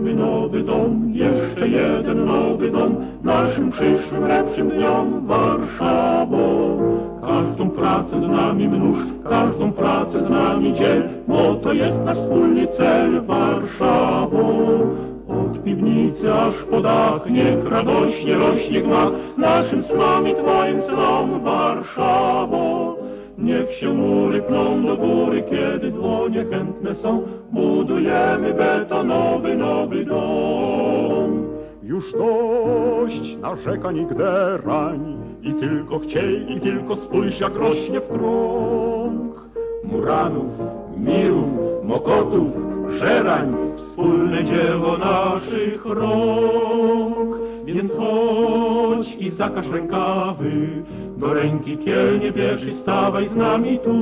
Budujemy nowy dom, jeszcze jeden nowy dom, naszym przyszłym lepszym dniom Warszawą. Każdą pracę z nami mnóż, każdą pracę z nami dziel, bo to jest nasz wspólny cel Warszawą. Od piwnicy aż po dach, niech radośnie rośnie gmach, naszym snom i Twoim snom Warszawo. Niech się mury pną do góry, kiedy dłonie chętne są, budujemy betonowy nowy dom. Już dość narzekań i gderań I tylko chciej, i tylko spójrz, jak rośnie w krąg. Muranów, mirów, mokotów, żerań, wspólne dzieło naszych rąk. Więc chodź zakaż rękawy, do ręki pielnie bierz i stawaj z nami tu.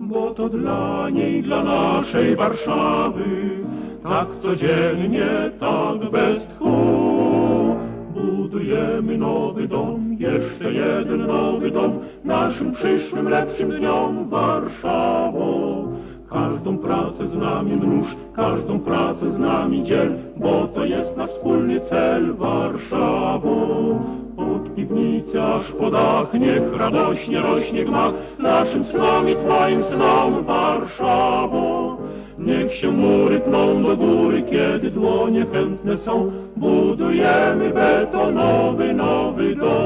Bo to dla niej, dla naszej Warszawy, tak codziennie, tak bez tchu. Budujemy nowy dom, jeszcze jeden nowy dom, naszym przyszłym lepszym dniom Warszawą. Każdą pracę z nami mnóż, każdą pracę z nami dziel, bo to jest nasz wspólny cel Warszawą. Od piwnicy aż po dach, niech radośnie rośnie gmach, naszym snom i Twoim snom Warszawą. Niech się mury pną do góry, kiedy dłonie chętne są, budujemy betonowy nowy dom.